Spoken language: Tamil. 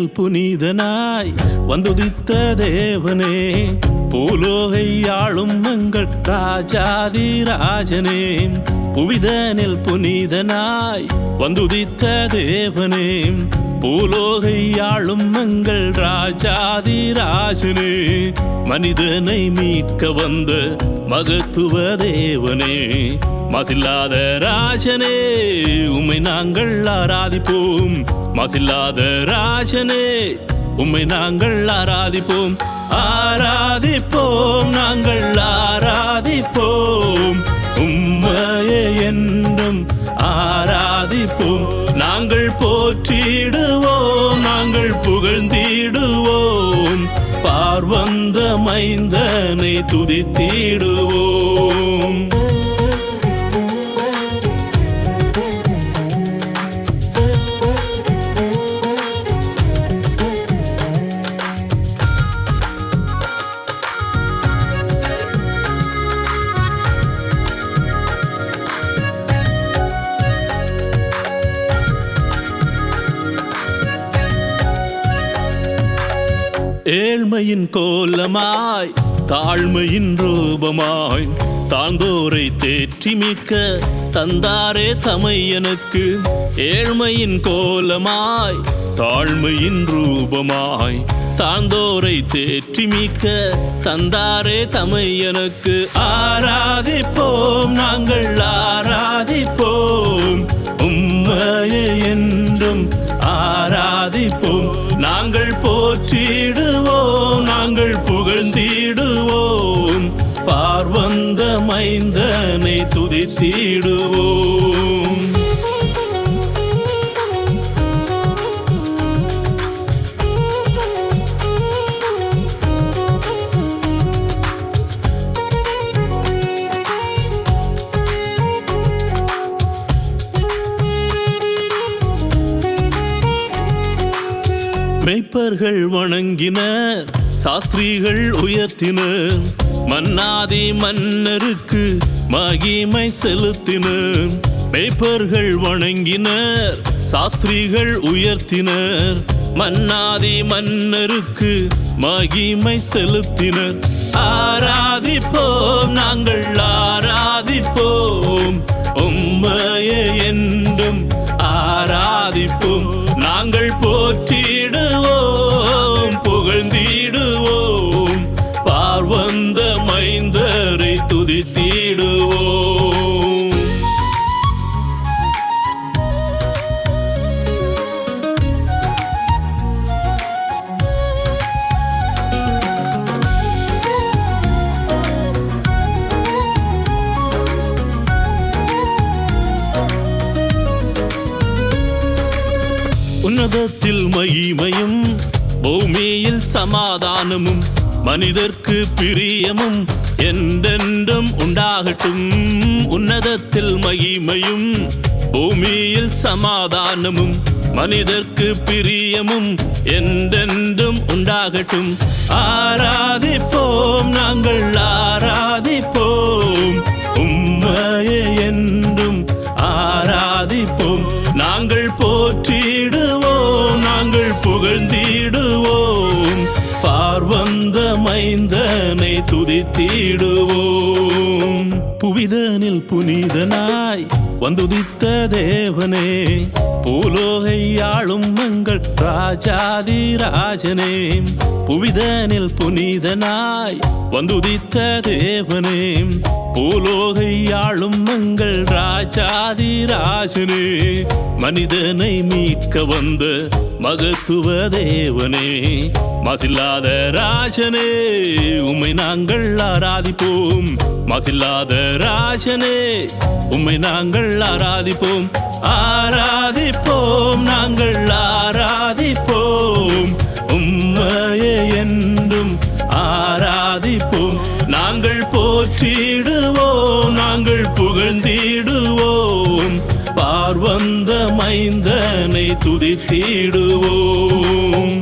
மேல் புனிதனாய் வந்துதித்த தேவனே பூலோகை ஆளும் எங்கள் ராஜாதி ராஜனே. புவிதனில் புனிதனாய் வந்துதித்த தேவனே பூலோகை ஆளும் எங்கள் ராஜாதி ராஜனே மனிதனை மீட்க வந்த மகத்துவ தேவனே மசில்லாத ராஜனே உம்மை நாங்கள் ஆராதிப்போம். மசில்லாத ராஜனே உம்மை நாங்கள் ஆராதிப்போம். ஆராதிப்போம் நாங்கள் ஆராதிப்போம். உம்மையே என்றும் ஆராதிப்போம். நாங்கள் போற்றிடுவோம் நாங்கள் புகழ்ந்திடுவோம். பார்வந்த மைந்தனை துதித்திடுவோம். ஏழ்மையின் கோலமாய் தாழ்மையின் ரூபமாய் தாழ்ந்தோரை தேற்றி மீட்க தந்தாரே தமையனுக்கு. ஏழ்மையின் கோலமாய் தாழ்மையின் ரூபமாய் தாழ்ந்தோரை தேற்றி மீட்க தந்தாரே தமையனுக்கு. ஆராதிப்போம் நாங்கள் ஆராதிப்போம் உம்மையே என்றும் ஆரா ஆராதிப்போம் நாங்கள் போற்றிடுவோம். நாங்கள் புகழ்ந்திடுவோம். பார்வந்த மைந்தனை துதித்திடுவோம் மெய்ப்பர்கள் வணங்கினர் சாஸ்திரிகள் உயர்த்தினர் மன்னாதி மன்னருக்கு மகிமை செலுத்தினர் மெய்ப்பர்கள் வணங்கினர் சாஸ்திரிகள் உயர்த்தினர் மன்னாதி மன்னருக்கு மகிமை செலுத்தினர். ஆராதிப்போம் நாங்கள் ஆராதிப்போம் உம்மையே என்றும் ஆராதிப்போம். நாங்கள் போற்றிடுவோம். புகழ்ந்திடுவோம் மகிமையும் பூமியில் சமாதானமும் மனிதர்க்கு பிரியமும் என்றென்றும் உண்டாகட்டும். உன்னதத்தில் மகிமையும் பூமியில் சமாதானமும் மனிதர்க்கு பிரியமும் என்றென்றும் உண்டாகட்டும். ஆராதிப்போம் நாங்கள் ஆராதிப்போம் துதித்திடுவோம் பார்வந்த மைந்தனை துதித்திடுவோம். புவிதனில் புனிதனாய் வந்துதித்த தேவனே பூலோகை ஆளும் மங்கள் ராஜாதி ராஜனே புவிதனில் புனிதனாய் வந்துதித்த தேவனே பூலோக ராஜாதி ராஜனே மனிதனை மீட்க வந்த மகத்துவ தேவனே. மசில்லாத ராஜனே உம்மை நாங்கள் ஆராதிப்போம். மசில்லாத ராஜனே உம்மை நாங்கள் ஆராதிப்போம். ஆரா பாடுவோம் நாங்கள் புகழ்ந்திடுவோம். பார்வந்த மைந்தனை துதித்திடுவோம்.